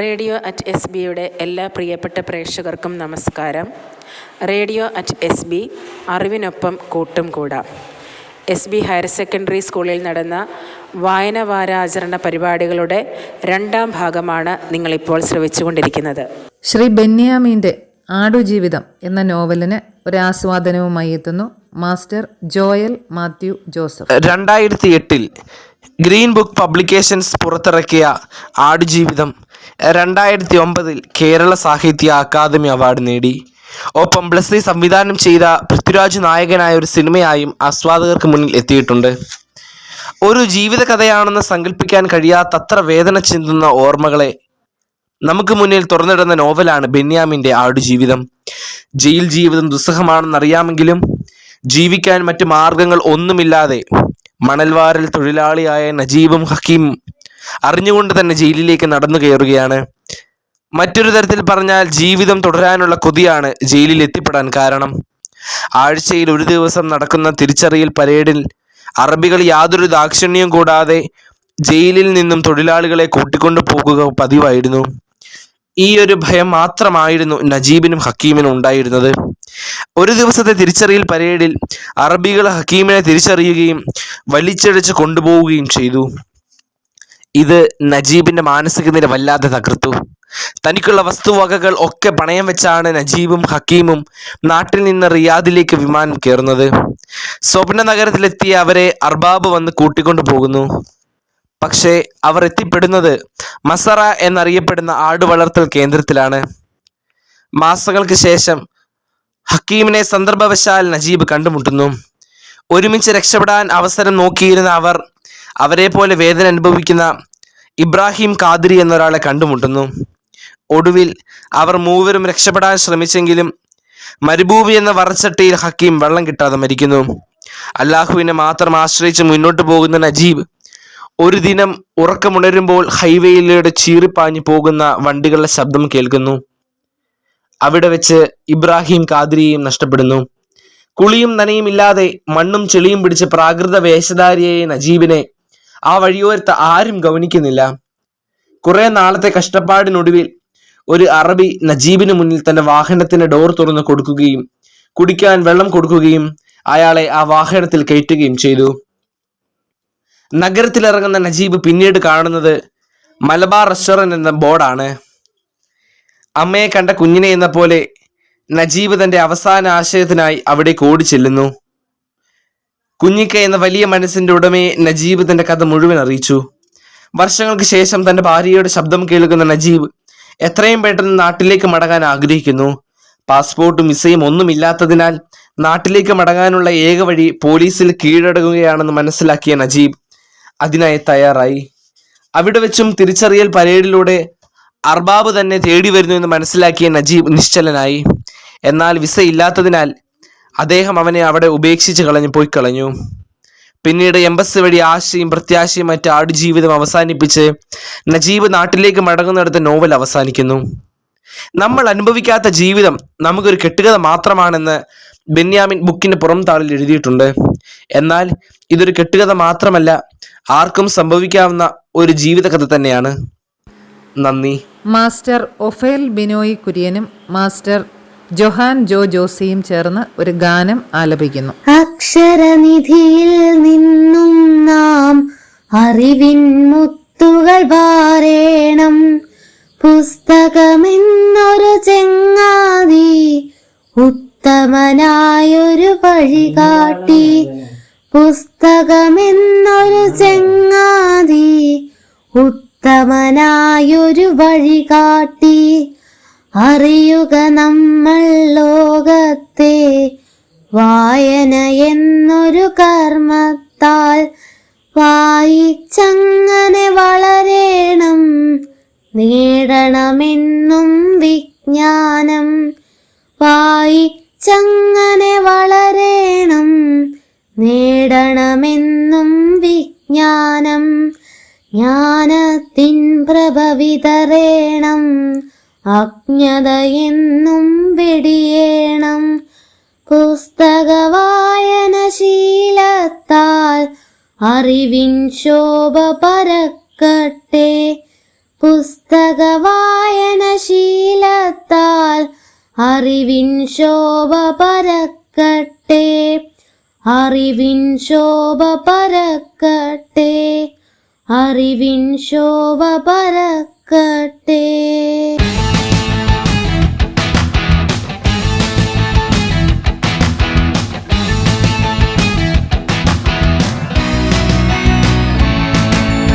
Radio at S ബിയുടെ എല്ലാ പ്രിയപ്പെട്ട പ്രേക്ഷകർക്കും നമസ്കാരം. റേഡിയോ അറ്റ് എസ് ബി അറിവിനൊപ്പം കൂട്ടും കൂടാം. എസ് ബി ഹയർ സെക്കൻഡറി സ്കൂളിൽ നടന്ന വായന വാരാചരണ പരിപാടികളുടെ രണ്ടാം ഭാഗമാണ് നിങ്ങളിപ്പോൾ ശ്രവിച്ചുകൊണ്ടിരിക്കുന്നത്. ശ്രീ ബെന്യാമീന്റെ ആടുജീവിതം എന്ന നോവലിന് ഒരാസ്വാദനവുമായി എത്തുന്നു മാസ്റ്റർ ജോയൽ മാത്യു ജോസഫ്. രണ്ടായിരത്തി എട്ടിൽ ഗ്രീൻ ബുക്ക് പബ്ലിക്കേഷൻസ് പുറത്തിറക്കിയ ആടുജീവിതം രണ്ടായിരത്തി ഒമ്പതിൽ കേരള സാഹിത്യ അക്കാദമി അവാർഡ് നേടി. ഒപ്പം ബ്ലസ്സി സംവിധാനം ചെയ്ത പൃഥ്വിരാജ് നായകനായ ഒരു സിനിമയായും ആസ്വാദകർക്ക് മുന്നിൽ എത്തിയിട്ടുണ്ട്. ഒരു ജീവിത കഥയാണെന്ന് സങ്കല്പിക്കാൻ കഴിയാത്തത്ര വേദന ചിന്തുന്ന ഓർമ്മകളെ നമുക്ക് മുന്നിൽ തുറന്നിടുന്ന നോവലാണ് ബെന്യാമിന്റെ ആടുജീവിതം. ജയിൽ ജീവിതം ദുസ്സഹമാണെന്നറിയാമെങ്കിലും ജീവിക്കാൻ മറ്റു മാർഗങ്ങൾ ഒന്നുമില്ലാതെ മണൽവാരൽ തൊഴിലാളിയായ നജീബും ഹക്കീമും അറിഞ്ഞുകൊണ്ട് തന്നെ ജയിലിലേക്ക് നടന്നു കയറുകയാണ്. മറ്റൊരു തരത്തിൽ പറഞ്ഞാൽ ജീവിതം തുടരാനുള്ള കൊതിയാണ് ജയിലിൽ എത്തിപ്പെടാൻ കാരണം. ആഴ്ചയിൽ ഒരു ദിവസം നടക്കുന്ന തിരിച്ചറിയൽ പരേഡിൽ അറബികൾ യാതൊരു ദാക്ഷിണ്യവും കൂടാതെ ജയിലിൽ നിന്നും തൊഴിലാളികളെ കൂട്ടിക്കൊണ്ടു പോകുക പതിവായിരുന്നു. ഈ ഒരു ഭയം മാത്രമായിരുന്നു നജീബിനും ഹക്കീമിനും ഉണ്ടായിരുന്നത്. ഒരു ദിവസത്തെ തിരിച്ചറിയൽ പരേഡിൽ അറബികൾ ഹക്കീമിനെ തിരിച്ചറിയുകയും വലിച്ചടിച്ച് കൊണ്ടുപോവുകയും ചെയ്തു. ഇത് നജീബിന്റെ മാനസിക നില വല്ലാതെ തകർത്തു. തനിക്കുള്ള വസ്തുവകകൾ ഒക്കെ പണയം വെച്ചാണ് നജീബും ഹക്കീമും നാട്ടിൽ നിന്ന് റിയാദിലേക്ക് വിമാനം കയറുന്നത്. സ്വപ്ന നഗരത്തിലെത്തിയ അവരെ അർബാബ് വന്ന് കൂട്ടിക്കൊണ്ടു പോകുന്നു. പക്ഷേ അവർ എത്തിപ്പെടുന്നത് മസറ എന്നറിയപ്പെടുന്ന ആടുവളർത്തൽ കേന്ദ്രത്തിലാണ്. മാസങ്ങൾക്ക് ശേഷം ഹക്കീമിനെ സന്ദർഭവശാൽ നജീബ് കണ്ടുമുട്ടുന്നു. ഒരുമിച്ച് രക്ഷപ്പെടാൻ അവസരം നോക്കിയിരുന്ന അവർ അവരെ പോലെ വേദന അനുഭവിക്കുന്ന ഇബ്രാഹിം കാദിരി എന്നൊരാളെ കണ്ടുമുട്ടുന്നു. ഒടുവിൽ അവർ മൂവരും രക്ഷപ്പെടാൻ ശ്രമിച്ചെങ്കിലും മരുഭൂമി എന്ന വറച്ചട്ടിയിൽ ഹക്കീം വെള്ളം കിട്ടാതെ മരിക്കുന്നു. അല്ലാഹുവിനെ മാത്രം ആശ്രയിച്ച് മുന്നോട്ട് പോകുന്ന നജീബ് ഒരു ദിനം ഉറക്കമുണരുമ്പോൾ ഹൈവേയിലൂടെ ചീറിപ്പാഞ്ഞു പോകുന്ന വണ്ടികളുടെ ശബ്ദം കേൾക്കുന്നു. അവിടെ വെച്ച് ഇബ്രാഹിം കാദിരിയെയും നഷ്ടപ്പെടുന്നു. കുളിയും നനയും ഇല്ലാതെ മണ്ണും ചെളിയും പിടിച്ച് പ്രാകൃത വേഷധാരിയായ നജീബിനെ ആ വഴിയോരത്ത് ആരും ഗവനിക്കുന്നില്ല കുറെ നാളത്തെ കഷ്ടപ്പാടിനൊടുവിൽ ഒരു അറബി നജീബിന് മുന്നിൽ തന്റെ വാഹനത്തിന്റെ ഡോർ തുറന്നു കൊടുക്കുകയും കുടിക്കാൻ വെള്ളം കൊടുക്കുകയും അയാളെ ആ വാഹനത്തിൽ കയറ്റുകയും ചെയ്തു. നഗരത്തിലിറങ്ങുന്ന നജീബ് പിന്നീട് കാണുന്നത് മലബാർ റെസ്റ്റോറന്റ് എന്ന ബോർഡാണ്. അമ്മയെ കണ്ട കുഞ്ഞിനെ എന്ന പോലെ നജീബ് തന്റെ അവസാന ആശയത്തിനായി അവിടെ ഓടി ചെല്ലുന്നു കുഞ്ഞിക്ക എന്ന വലിയ മനസ്സിന്റെ ഉടമയെ നജീബ് തന്റെ കഥ മുഴുവൻ അറിയിച്ചു. വർഷങ്ങൾക്ക് ശേഷം തന്റെ ഭാര്യയുടെ ശബ്ദം കേൾക്കുന്ന നജീബ് എത്രയും പെട്ടെന്ന് നാട്ടിലേക്ക് മടങ്ങാൻ ആഗ്രഹിക്കുന്നു. പാസ്പോർട്ടും വിസയും ഒന്നുമില്ലാത്തതിനാൽ നാട്ടിലേക്ക് മടങ്ങാനുള്ള ഏക വഴി പോലീസിൽ കീഴടങ്ങുകയാണെന്ന് മനസ്സിലാക്കിയ നജീബ് അതിനായി തയ്യാറായി. അവിടെ വെച്ചും തിരിച്ചറിയൽ പരേഡിലൂടെ അർബാബ് തന്നെ തേടി വരുന്നു എന്ന് മനസ്സിലാക്കിയ നജീബ് നിശ്ചലനായി. എന്നാൽ വിസ ഇല്ലാത്തതിനാൽ അദ്ദേഹം അവനെ അവിടെ ഉപേക്ഷിച്ച് കളഞ്ഞു പോയി കളഞ്ഞു. പിന്നീട് എംബസ് വഴി ആശയും പ്രത്യാശയും മറ്റ് ആടുജീവിതം അവസാനിപ്പിച്ച് നജീബ് നാട്ടിലേക്ക് മടങ്ങുന്നിടത്ത് നോവൽ അവസാനിക്കുന്നു. നമ്മൾ അനുഭവിക്കാത്ത ജീവിതം നമുക്കൊരു കെട്ടുകഥ മാത്രമാണെന്ന് ബെന്യാമിൻ ബുക്കിന്റെ പുറം താളിൽ എഴുതിയിട്ടുണ്ട്. എന്നാൽ ഇതൊരു കെട്ടുകഥ മാത്രമല്ല ആർക്കും സംഭവിക്കാവുന്ന ഒരു ജീവിതകഥ തന്നെയാണ്. നന്ദി. മാസ്റ്റർ ഒഫേൽ ബിനോയ് കുര്യനും മാസ്റ്റർ ജൊഹാൻ ജോ ജോസിയും ചേർന്ന് ഒരു ഗാനം ആലപിക്കുന്നു. അക്ഷരനിധിയിൽ നിന്നും നാം അറിവിൻ മുത്തുകൾ പാരേണം പുസ്തകമെന്നൊരു ചെങ്ങാതി ഉത്തമനായൊരു വഴി കാട്ടി. പുസ്തകമെന്നൊരു ചെങ്ങാതി ഉത്തമനായൊരു വഴികാട്ടി അറിയുക നമ്മൾ ലോകത്തെ വായന എന്നൊരു കർമ്മത്താൽ വായിച്ചങ്ങനെ വളരേണം നേടണമെന്നും വിജ്ഞാനം വായിച്ചങ്ങനെ വളരേണം നേടണമെന്നും വിജ്ഞാനം ജ്ഞാനത്തിൻ പ്രഭ വിതറേണം അജ്ഞതയെന്നും വെടിയേണം. പുസ്തക വായനശീലത്താൽ അറിവിൻ ശോഭ പരക്കട്ടെ. പുസ്തക വായനശീലത്താൽ അറിവിൻ ശോഭ പരക്കട്ടെ. അറിവിൻ ശോഭ പരക്കട്ടെ. അറിവിൻ ശോഭ പരക്കട്ടെ.